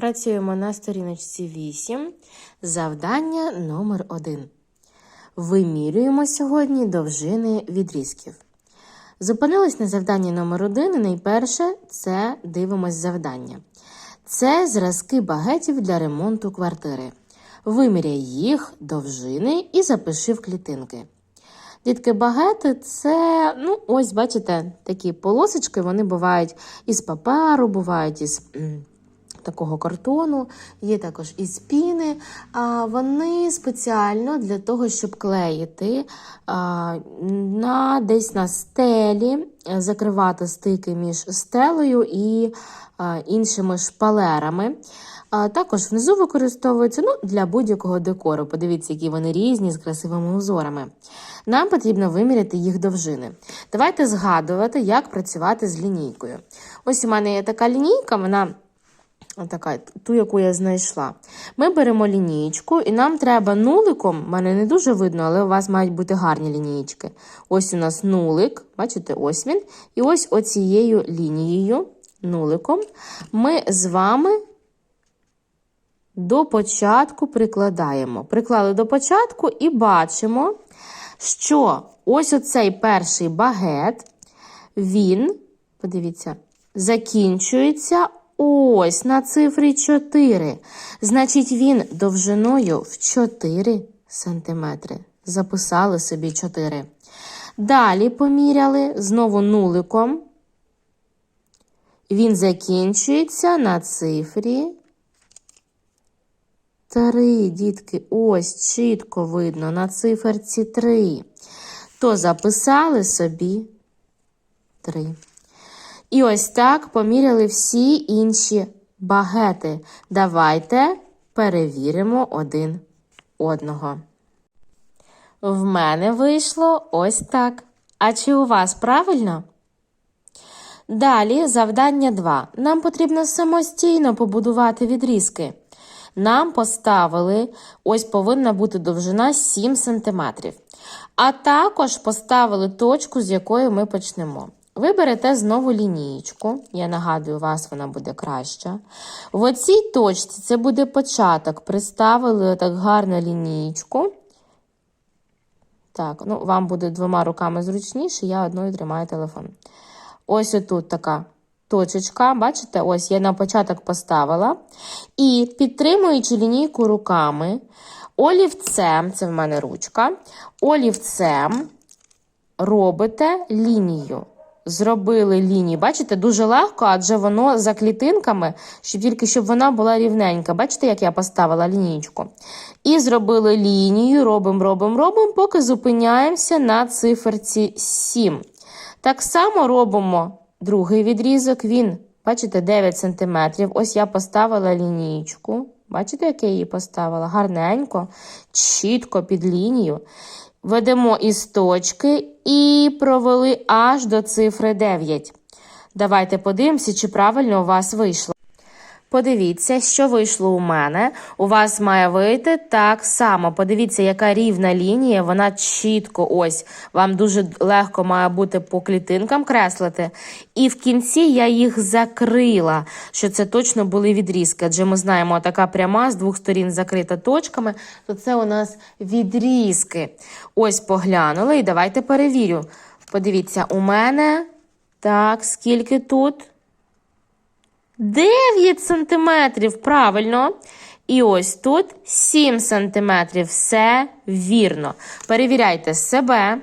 Працюємо на сторіночці 8. Завдання номер 1. Вимірюємо сьогодні довжини відрізків. Зупинились на завданні номер 1 і найперше це дивимось завдання. Це зразки багетів для ремонту квартири. Виміряй їх довжини і запиши в клітинки. Дітки, багети це, ну, ось, бачите, такі полосочки, вони бувають із паперу, бувають із такого картону, є також із піни. А вони спеціально для того, щоб клеїти а, на, десь на стелі, е, закривати стики між стелею і а, іншими шпалерами. А також внизу використовуються ну, для будь-якого декору. Подивіться, які вони різні з красивими узорами. Нам потрібно виміряти їх довжини. Давайте згадувати, як працювати з лінійкою. Ось у мене є така лінійка, вона така, ту, яку я знайшла. Ми беремо лінійку, і нам треба нуликом, в мене не дуже видно, але у вас мають бути гарні лінійки. Ось у нас нулик, бачите, ось він. І ось оцією лінією, нуликом, ми з вами до початку прикладаємо. Приклали до початку і бачимо, що ось оцей перший багет, він, подивіться, закінчується ось на цифрі 4. Значить, він довжиною в 4 см. Записали собі 4. Далі поміряли знову нуликом. Він закінчується на цифрі Три, дітки, ось чітко видно на циферці 3. То записали собі 3. І ось так поміряли всі інші багети. Давайте перевіримо один одного. В мене вийшло ось так. А чи у вас правильно? Далі завдання 2. Нам потрібно самостійно побудувати відрізки. Нам поставили, ось повинна бути довжина 7 см. А також поставили точку, з якої ми почнемо. Ви берете знову лінієчку, я нагадую, вас вона буде краща. В оцій точці це буде початок. Приставили так гарно лінієчку. Так, ну вам буде двома руками зручніше, я одною тримаю телефон. Ось отут така точечка, бачите, ось я на початок поставила. І підтримуючи лінійку руками, олівцем, це в мене ручка, олівцем робите лінію. Зробили лінію. Бачите, дуже легко, адже воно за клітинками, щоб тільки щоб вона була рівненька. Бачите, як я поставила лінійку. І зробили лінію, робимо, робимо, робимо, поки зупиняємося на циферці 7. Так само робимо другий відрізок. Він, бачите, 9 см. Ось я поставила лінійку. Бачите, як я її поставила? Гарненько, чітко під лінію. Ведемо із точки і провели аж до цифри 9. Давайте подивимося, чи правильно у вас вийшло. Подивіться, що вийшло у мене. У вас має вийти так само. Подивіться, яка рівна лінія, вона чітко ось. Вам дуже легко має бути по клітинкам креслити. І в кінці я їх закрила, що це точно були відрізки. Адже ми знаємо, така пряма з двох сторін закрита точками, то це у нас відрізки. Ось поглянули, і давайте перевірю. Подивіться, у мене так, скільки тут? 9 сантиметрів, правильно. І ось тут 7 сантиметрів. Все вірно. Перевіряйте себе.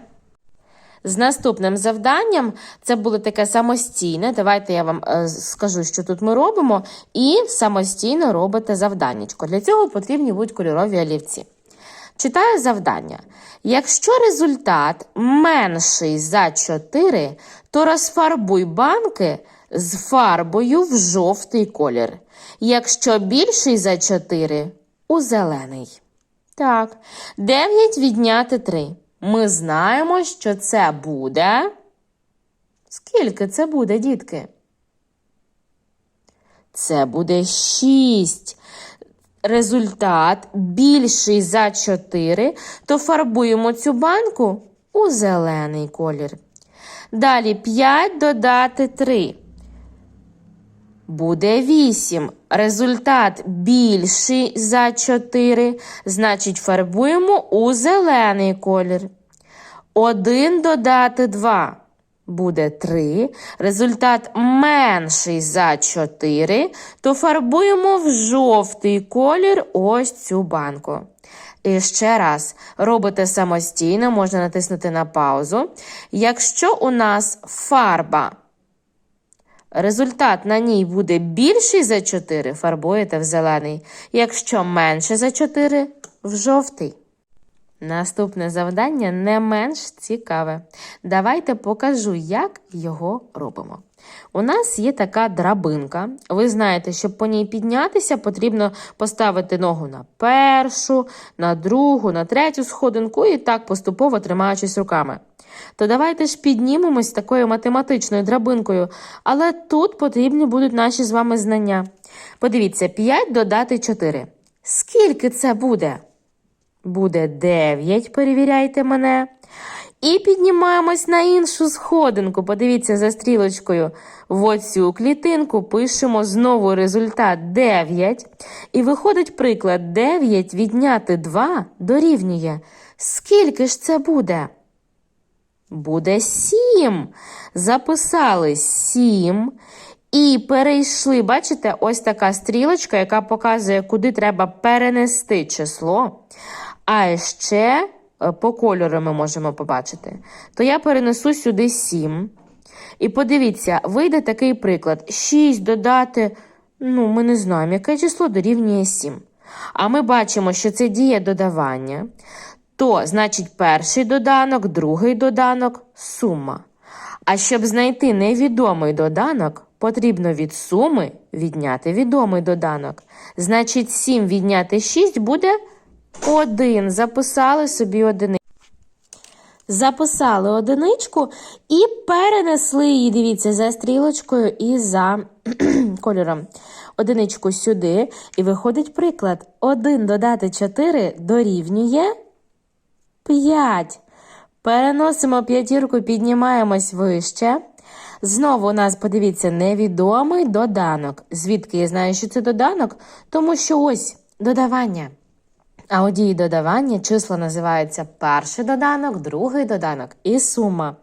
З наступним завданням це буде таке самостійне. Давайте я вам е, скажу, що тут ми робимо, і самостійно робите завданнячко. Для цього потрібні будуть кольорові олівці. Читаю завдання. Якщо результат менший за 4, то розфарбуй банки з фарбою в жовтий колір. Якщо більший за 4 у зелений. Так, 9 відняти 3. Ми знаємо, що це буде. Скільки це буде, дітки? Це буде 6. Результат більший за 4, то фарбуємо цю банку у зелений колір. Далі 5 додати 3. Буде 8. Результат більший за 4, значить фарбуємо у зелений колір. 1 додати 2 буде 3. Результат менший за 4, то фарбуємо в жовтий колір ось цю банку. І ще раз робите самостійно, можна натиснути на паузу. Якщо у нас фарба, результат на ній буде більший за 4, фарбуєте в зелений. Якщо менше за 4, в жовтий. Наступне завдання не менш цікаве. Давайте покажу, як його робимо. У нас є така драбинка. Ви знаєте, щоб по ній піднятися, потрібно поставити ногу на першу, на другу, на третю сходинку і так поступово тримаючись руками. То давайте ж піднімемось такою математичною драбинкою, але тут потрібні будуть наші з вами знання. Подивіться, 5 додати 4. Скільки це буде? Буде 9, перевіряйте мене. І піднімаємось на іншу сходинку. Подивіться за стрілочкою. В оцю клітинку пишемо знову результат 9. І виходить приклад 9 відняти 2 дорівнює. Скільки ж це буде? Буде 7. Записали 7. І перейшли, бачите, ось така стрілочка, яка показує, куди треба перенести число. А ще е, по кольору ми можемо побачити. То я перенесу сюди 7. І подивіться, вийде такий приклад: 6 додати, ну, ми не знаємо, яке число дорівнює 7. А ми бачимо, що це діє додавання. То, значить, перший доданок, другий доданок сума. А щоб знайти невідомий доданок, потрібно від суми відняти відомий доданок. Значить, 7 відняти 6 буде 1. Записали собі одиницю. Записали одиничку і перенесли її, дивіться, за стрілочкою і за кольором. Одиничку сюди. І виходить приклад. 1 додати 4 дорівнює 5. Переносимо п'ятірку, піднімаємось вище. Знову у нас, подивіться, невідомий доданок. Звідки я знаю, що це доданок? Тому що ось додавання. А у дії додавання числа називаються перший доданок, другий доданок і сума.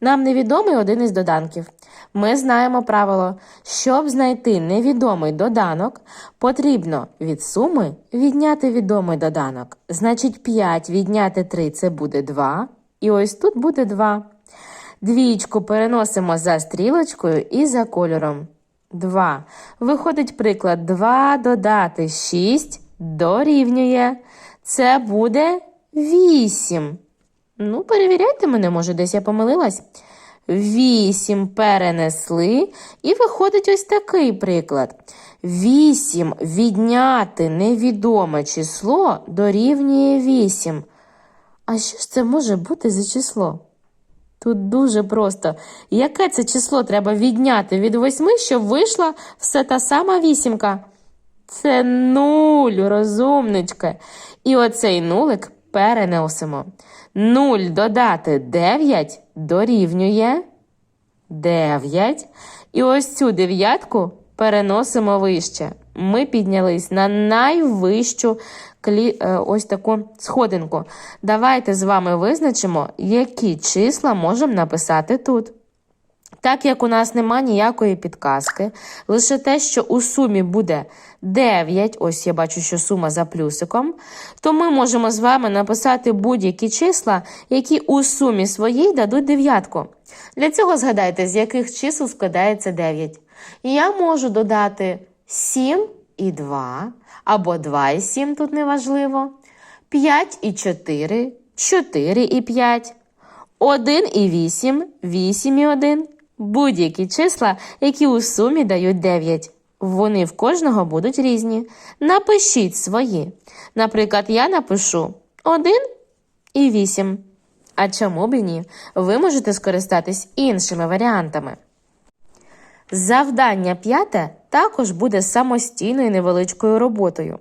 Нам невідомий один із доданків. Ми знаємо правило, щоб знайти невідомий доданок, потрібно від суми відняти відомий доданок. Значить, 5 відняти 3 це буде 2. І ось тут буде 2. Двічку переносимо за стрілочкою і за кольором. 2. Виходить приклад 2 додати 6 дорівнює. Це буде 8. Ну, перевіряйте мене, може, десь я помилилась. 8 перенесли, і виходить ось такий приклад. 8 відняти невідоме число дорівнює 8. А що ж це може бути за число? Тут дуже просто. Яке це число треба відняти від 8, щоб вийшла все та сама вісімка? Це нуль, розумнички. І оцей нулик переносимо. 0 додати 9 дорівнює 9. І ось цю дев'ятку переносимо вище. Ми піднялись на найвищу клі... е, ось таку сходинку. Давайте з вами визначимо, які числа можемо написати тут. Так як у нас нема ніякої підказки, лише те, що у сумі буде 9, ось я бачу, що сума за плюсиком, то ми можемо з вами написати будь-які числа, які у сумі своїй дадуть дев'ятку. Для цього згадайте, з яких чисел складається 9. Я можу додати 7 і 2, або 2 і 7, тут неважливо, 5 і 4, 4 і 5, 1 і 8, 8 і 1. Будь-які числа, які у сумі дають 9. Вони в кожного будуть різні. Напишіть свої. Наприклад, я напишу 1 і 8. А чому б і ні? Ви можете скористатись іншими варіантами. Завдання п'яте також буде самостійною невеличкою роботою.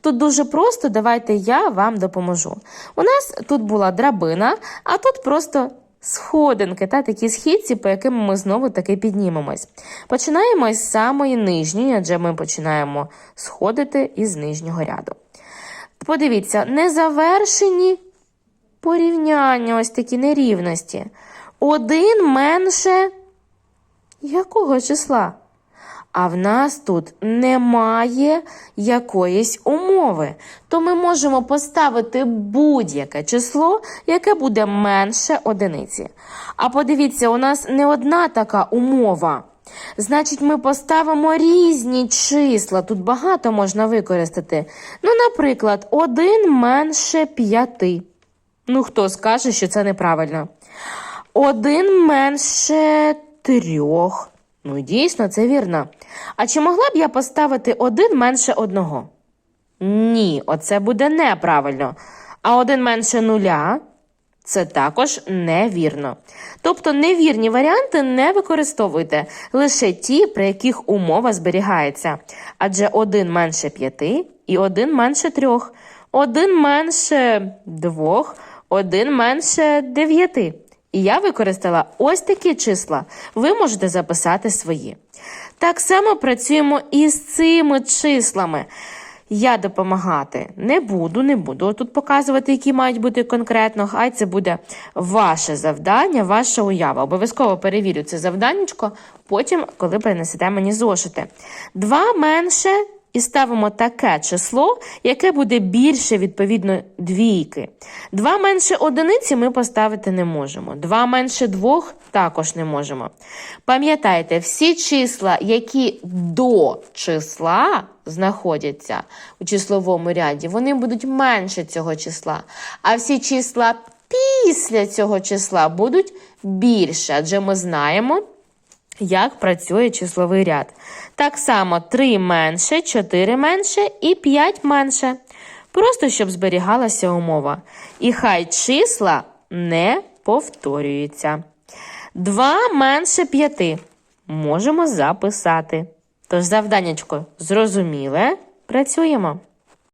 Тут дуже просто, давайте я вам допоможу. У нас тут була драбина, а тут просто сходинки та такі східці, по яким ми знову таки піднімемось. Починаємо з самої нижньої, адже ми починаємо сходити із нижнього ряду. Подивіться, незавершені порівняння, ось такі нерівності. Один менше якого числа? А в нас тут немає якоїсь умови. То ми можемо поставити будь-яке число, яке буде менше одиниці. А подивіться, у нас не одна така умова. Значить, ми поставимо різні числа. Тут багато можна використати. Ну, наприклад, 1 менше 5. Ну, хто скаже, що це неправильно? Один менше трьох. Ну, дійсно, це вірно. А чи могла б я поставити один менше одного? Ні, оце буде неправильно. А один менше нуля це також невірно. Тобто невірні варіанти не використовуйте, лише ті, при яких умова зберігається. Адже один менше п'яти і один менше трьох, один менше двох, один менше дев'яти. І я використала ось такі числа. Ви можете записати свої. Так само працюємо і з цими числами. Я допомагати не буду, не буду тут показувати, які мають бути конкретно. Хай це буде ваше завдання, ваша уява. Обов'язково перевірю це завданнячко, потім, коли принесете мені зошити. Два менше і ставимо таке число, яке буде більше, відповідно, двійки. Два менше одиниці ми поставити не можемо. Два менше двох також не можемо. Пам'ятайте, всі числа, які до числа знаходяться у числовому ряді, вони будуть менше цього числа. А всі числа після цього числа будуть більше, адже ми знаємо, як працює числовий ряд. Так само 3 менше, 4 менше і 5 менше. Просто щоб зберігалася умова. І хай числа не повторюються. 2 менше 5 можемо записати. Тож завданнячко зрозуміле, працюємо.